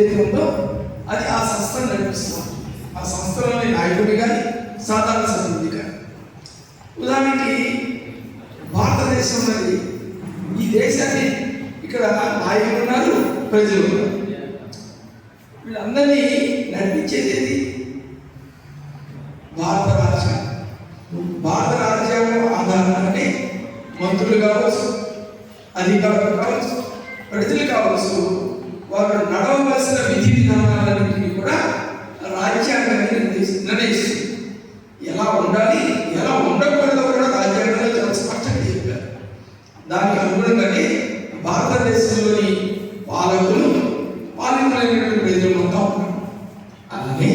ఏదైతే ఉందో అది ఆ సంస్థను నడిపిస్తాం ఆ సంస్థలోని నాయకుడి కానీ సాధారణ సభ్యుడి కానీ ఉదాహరణకి భారతదేశంలోని ఈ దేశాన్ని ఇక్కడ నాయకులు ఉన్నారు ప్రజలు ఉన్నారు. వీళ్ళందరినీ నడిపించేది ఏది? భారత రాజ్యాంగం. భారత రాజ్యాంగం ఆధారాన్ని మంత్రులు కావచ్చు అధికారులు కావచ్చు ప్రజలు కావచ్చు వారు నడవవలసిన విధి విధానాలన్నింటినీ కూడా రాజ్యాంగాన్ని నిర్ణయిస్తుంది. ఎలా ఉండాలి ఎలా ఉండకూడదో కూడా రాజ్యాంగంలో చాలా స్పష్టంగా చెప్పారు. దానికి అనుగుణంగానే భారతదేశంలోని పాలకులు పాలకులైనటువంటి ప్రజలు మొత్తం ఉన్నారు. అలాగే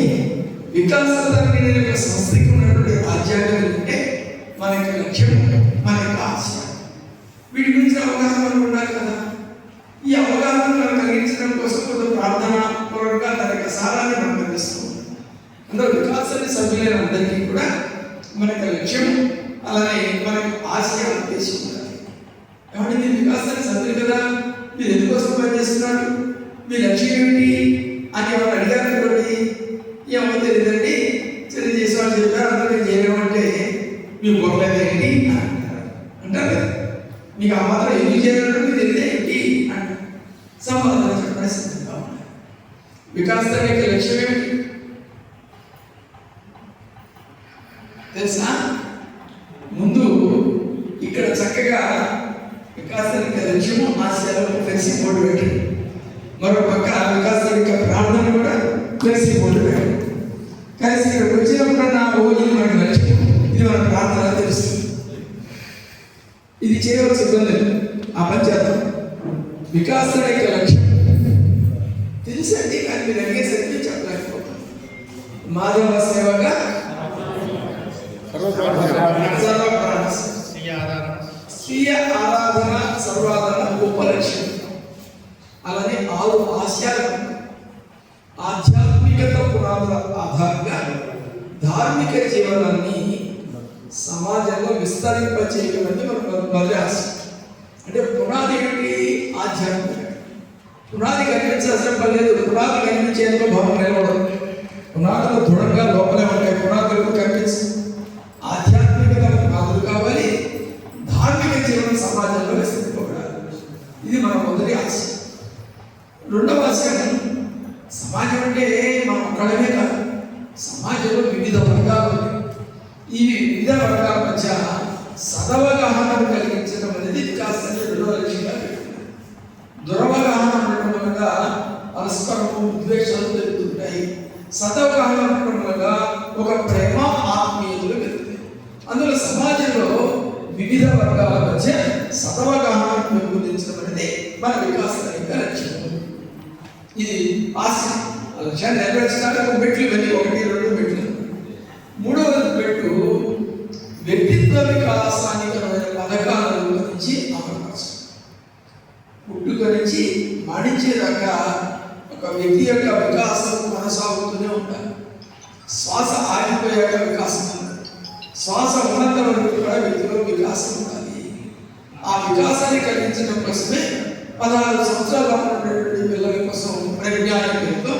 వికాసతరమైన సంస్థకి ఉన్నటువంటి రాజ్యాంగం అంటే మన యొక్క లక్ష్యం మన యొక్క ఆశ. వీటి గురించి అవగాహన మనకు ఉండాలి కదా ఈ అవగాహన మనం కోసం కొంత ప్రార్థనాపూర్వకంగా పూర్వకంగా యొక్క సారాన్ని మనం అందిస్తూ అందులో వికాసాన్ని సభ్యులైన అందరికీ కూడా మన యొక్క లక్ష్యం అలానే మన యొక్క ఆశయం ఉద్దేశం ఉండాలి కాబట్టి మీరు వికాసాన్ని సభ్యులు కదా మీరు ఎందుకోసం పనిచేస్తున్నారు? మీ లక్ష్యం ఏమిటి? అని ఎవరు అడిగారు అనుకోండి ఏమో తెలియదండి. చర్య చేసేవాళ్ళు చెప్పారు అందరూ చేయడం అంటే మీ బొమ్మలేదేంటి అని. సమాధానం చెప్పడానికి సిద్ధంగా ఉన్నారు వికాసం యొక్క లక్ష్యం ఏమిటి? తెలుసా? ముందు ఇక్కడ చక్కగా వికాసానికి లక్ష్యము ఆశయాలను తెలిసి బోర్డు పెట్టండి మరో పక్క వికాసానికి ప్రార్థన కూడా తెలిసి బోర్డు పెట్టండి కలిసి ఇక్కడ వచ్చినప్పుడు నా ఓ ఇది మనకు లక్ష్యం ఇది మన ప్రార్థన తెలుస్తుంది. ఇది చేయవలసి ఇబ్బంది ఆ పని చేద్దాం. వికాసం యొక్క లక్ష్యం తెలుసండి కానీ మీరు అడిగేసరికి చెప్పలేకపోతాం మాధవ సేవగా సర్వప్రాణ స్వీయ ఆరాధన సర్వాధన ఉపలక్ష్యం అలానే ఆరు ఆశయాలు ఆధ్యాత్మికత పునాదుల ఆధారంగా ధార్మిక జీవనాన్ని సమాజంలో విస్తరింపచేయమని మన మొదటి ఆశ అంటే పునాది ఏంటి ఆధ్యాత్మిక పునాది కనిపించాల్సిన పని లేదు పునాది కనిపించేందుకు భవనం నిలవడం పునాదులు దృఢంగా లోపలే ఉంటాయి. పునాదులకు కనిపించి ఆధ్యాత్మికత పునాదులు కావాలి. ధార్మిక జీవనం సమాజంలో విస్తరింపబడాలి ఇది మన మొదటి ఆశ. రెండవ ఆశయం సమాజం అంటే మనం ఒక్కడమే కాదు సమాజంలో వివిధ వర్గాలు ఉన్నాయి. ఈ వివిధ వర్గాల మధ్య సదవగాహనను కలిగించడం అనేది కాస్త ఉండటం పరస్పరము ఉద్వేషాలు పెరుగుతుంటాయి. సదవగాహన ఒక ప్రేమ ఆత్మీయతలు పెరుగుతాయి. అందులో సమాజంలో వివిధ వర్గాల మధ్య సదవగాహన పెంపొందించడం అనేది మన వికాసం లక్ష్యం. ఇది ఆశ. లక్ష్యాన్ని నెరవేర్చడానికి ఒక మెట్లు ఒకటి రెండు మరణించేదాకా ఒక వ్యక్తి యొక్క వికాసం కొనసాగుతూనే ఉండాలి శ్వాస ఆగిపోయాక వికాసం ఉండదు శ్వాస ఉన్నంత వరకు కూడా వ్యక్తిలో వికాసం ఉండాలి. ఆ వికాసాన్ని కలిగించడం కోసమే పదహారు సంవత్సరాలు ఉన్నటువంటి పిల్లల కోసం ప్రజ్ఞాన పేరుతో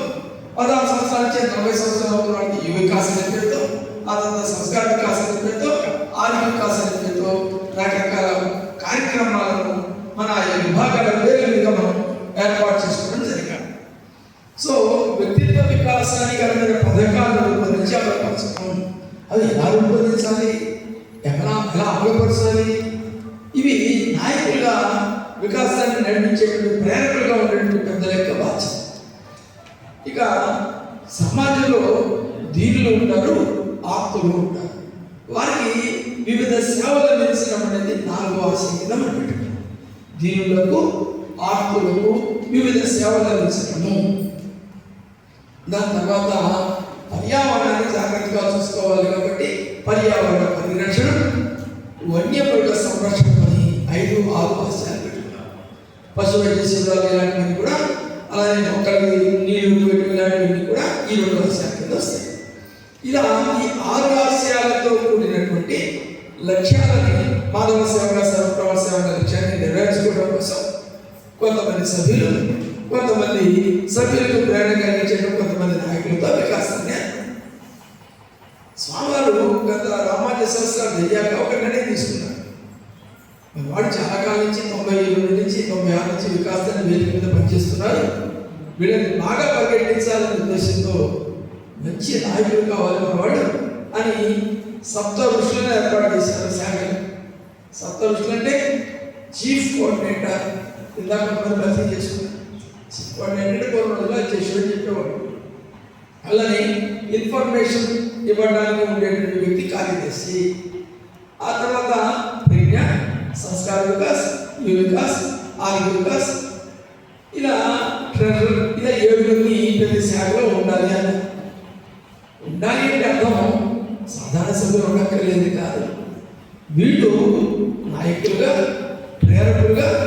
పదహారు సంవత్సరాల నుంచి నలభై సంవత్సరాల వరకు యువ వికాసం పేరుతో ఆ తర్వాత సంస్కార వికాసం పేరుతో ఆర్థిక వికాసం పేరుతో రకరకాల ఎలా రూపొందించాలి ఎలా ఎలా అమలుపరచాలి? ఇవి నాయకులుగా వికాసాన్ని నడిపించేటువంటి ప్రేరకులుగా ఉండేటువంటి పెద్దల యొక్క బాధ్యత ఇక సమాజంలో దీనులు ఉంటారు ఆప్తులు ఉంటారు. వారికి వివిధ సేవలు అందించడం అనేది నాలుగో ఆశయం కింద మనం పెట్టుకున్నాం దీనులకు ఆప్తులకు వివిధ సేవలు అందించడము. దాని తర్వాత పర్యావరణాన్ని జాగ్రత్తగా చూసుకోవాలి కాబట్టి పర్యావరణ పరిరక్షణ వన్యమృగ సంరక్షణ అని ఐదు ఆరు పశ్చాలు పెట్టుకున్నారు పశు వైద్య శిబిరాలు ఇలాంటివన్నీ కూడా అలానే మొక్కలకి నీళ్ళు పెట్టు ఇలాంటివన్నీ కూడా ఈ రెండు ఆశయాల కింద వస్తాయి. ఇలా ఈ ఆరు ఆశయాలతో కూడినటువంటి లక్ష్యాలని మాధవ సేవ సర్వప్రవ సేవ లక్ష్యాన్ని నెరవేర్చుకోవడం కోసం కొంతమంది సభ్యులు కొంతమంది సభ్యులకు ప్రేరణ కలిగించడం కొంతమంది నాయకులతో వికాసాన్ని ఏర్పడింది. స్వామివారు గత రామానుజ సంవత్సరాలు అయ్యాక ఒక నిర్ణయం తీసుకున్నారు. వాడు చాలా కాలం నుంచి తొంభై ఏడు నుంచి తొంభై ఆరు నుంచి వికాసాన్ని వీళ్ళ మీద పనిచేస్తున్నారు. వీళ్ళని బాగా పరిగెట్టించాలనే ఉద్దేశంతో మంచి నాయకులు కావాలి వాడు అని సప్త ఋషులను ఏర్పాటు చేశారు శాఖలు సప్త ఋషులు అంటే చీఫ్ కోఆర్డినేటర్ ఇందాక కొంతమంది పరిచయం చేసుకున్నారు చీఫ్ కోఆర్డినేటర్ కొన్ని రోజులు చెప్పేవాడు. అలానే ఇన్ఫర్మేషన్ ఇవ్వడానికి ఉండేటువంటి వ్యక్తి కార్యదర్శి. ఆ తర్వాత ప్రజ్ఞ సంస్కార వికాస్ యు వికాస్ వికాస్. ఇలా ట్రెజర్ ఇలా ఏడుగురిని ప్రతి శాఖలో ఉండాలి అని. ఉండాలి అంటే అర్థం సాధారణ సభ్యులు ఉండక్కర్లేదు కాదు. వీళ్ళు నాయకులుగా ప్రేరకులుగా